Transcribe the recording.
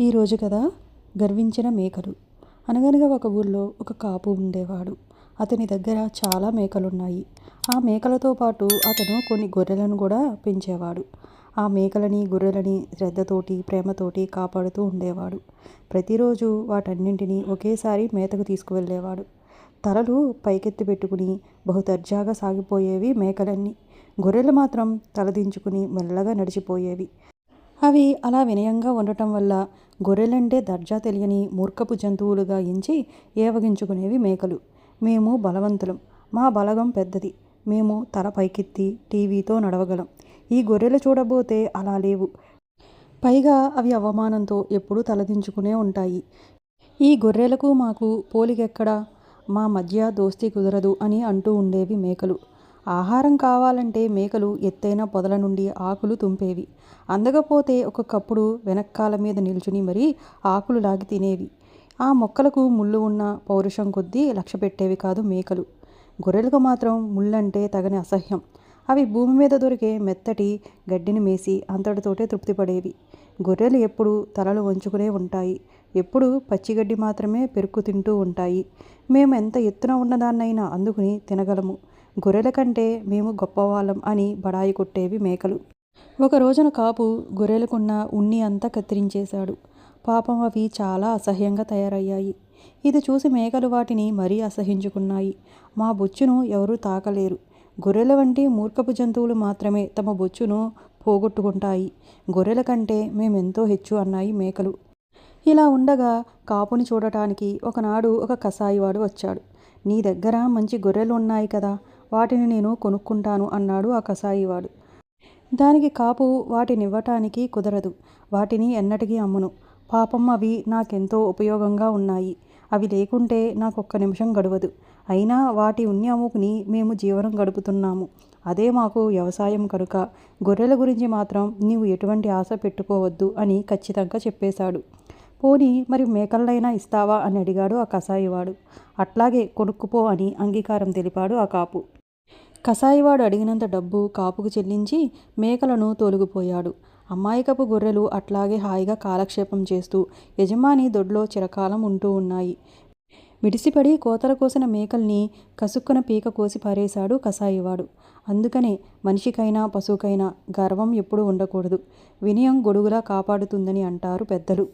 ఈరోజు కదా గర్వించిన మేకలు. అనగనగా ఒక ఊళ్ళో ఒక కాపు ఉండేవాడు. అతని దగ్గర చాలా మేకలున్నాయి. ఆ మేకలతో పాటు అతను కొన్ని గొర్రెలను కూడా పెంచేవాడు. ఆ మేకలని గొర్రెలని శ్రద్ధతోటి ప్రేమతోటి కాపాడుతూ ఉండేవాడు. ప్రతిరోజు వాటన్నింటినీ ఒకేసారి మేతకు తీసుకువెళ్ళేవాడు. తలలు పైకెత్తి పెట్టుకుని బహుదర్జాగా సాగిపోయేవి మేకలన్నీ. గొర్రెలు మాత్రం తలదించుకుని మెల్లగా నడిచిపోయేవి. అవి అలా వినయంగా ఉండటం వల్ల గొర్రెలంటే దర్జా తెలియని మూర్ఖపు జంతువులుగా ఎంచి ఏవగించుకునేవి మేకలు. మేము బలవంతులం. మా బలగం పెద్దది. మేము తల పైకెత్తి టీవీతో నడవగలం. ఈ గొర్రెలు చూడబోతే అలా లేవు. పైగా అవి అవమానంతో ఎప్పుడూ తలదించుకునే ఉంటాయి. ఈ గొర్రెలకు మాకు పోలికెక్కడా? మా మధ్య దోస్తీ కుదరదు అని అంటూ ఉండేవి మేకలు. ఆహారం కావాలంటే మేకలు ఎత్తైన పొదల నుండి ఆకులు తుంపేవి. అందకపోతే ఒక్కొక్కప్పుడు వెనక్కాల మీద నిల్చుని మరీ ఆకులు లాగి తినేవి. ఆ మొక్కలకు ముళ్ళు ఉన్న పౌరుషం కొద్దీ లక్ష్య పెట్టేవి కాదు మేకలు. గొర్రెలకు మాత్రం ముళ్ళంటే తగని అసహ్యం. అవి భూమి మీద దొరికే మెత్తటి గడ్డిని మేసి అంతటితోటే తృప్తిపడేవి. గొర్రెలు ఎప్పుడు తలలు వంచుకునే ఉంటాయి. ఎప్పుడు పచ్చిగడ్డి మాత్రమే పెరుక్కు తింటూ ఉంటాయి. మేము ఎంత ఎత్తున ఉన్నదాన్నైనా అందుకుని తినగలము. గొర్రెల కంటే మేము గొప్పవాళ్ళం అని బడాయి కొట్టేవి మేకలు. ఒక రోజున కాపు గొర్రెలకున్న ఉన్ని అంతా కత్తిరించేశాడు. పాపం అవి చాలా అసహ్యంగా తయారయ్యాయి. ఇది చూసి మేకలు వాటిని మరీ అసహించుకున్నాయి. మా బొచ్చును ఎవరూ తాకలేరు. గొర్రెల వంటి మూర్ఖపు జంతువులు మాత్రమే తమ బొచ్చును పోగొట్టుకుంటాయి. గొర్రెల కంటే మేమెంతో హెచ్చు అన్నాయి మేకలు. ఇలా ఉండగా కాపుని చూడటానికి ఒకనాడు ఒక కసాయివాడు వచ్చాడు. నీ దగ్గర మంచి గొర్రెలు ఉన్నాయి కదా. వాటిని నేను కొనుక్కుంటాను అన్నాడు ఆ కసాయివాడు దానికి కాపు వాటినివ్వటానికి కుదరదు. వాటిని ఎన్నటికీ అమ్మును. పాపం అవి నాకెంతో ఉపయోగంగా ఉన్నాయి. అవి లేకుంటే నాకు ఒక్క నిమిషం గడవదు. అయినా వాటి ఉన్ని అమ్ముకుని మేము జీవనం గడుపుతున్నాము. అదే మాకు వ్యవసాయం కనుక. గొర్రెల గురించి మాత్రం నీవు ఎటువంటి ఆశ పెట్టుకోవద్దు అని ఖచ్చితంగా చెప్పేశాడు. పోనీ మరి మేకలనైనా ఇస్తావా అని అడిగాడు ఆ కసాయివాడు అట్లాగే కొనుక్కుపో అని అంగీకారం తెలిపాడు ఆ కాపు. కసాయివాడు అడిగినంత డబ్బు కాపుకు చెల్లించి మేకలను తోలుగుపోయాడు అమ్మాయికపు గొర్రెలు అట్లాగే హాయిగా కాలక్షేపం చేస్తూ యజమాని దొడ్లో చిరకాలం ఉంటూ ఉన్నాయి. విడిసిపడి కోతల కోసిన మేకల్ని కసుక్కున పీక కోసి పారేశాడు కసాయివాడు. అందుకనే మనిషికైనా పశువుకైనా గర్వం ఎప్పుడూ ఉండకూడదు. వినయం గొడుగులా కాపాడుతుందని అంటారు పెద్దలు.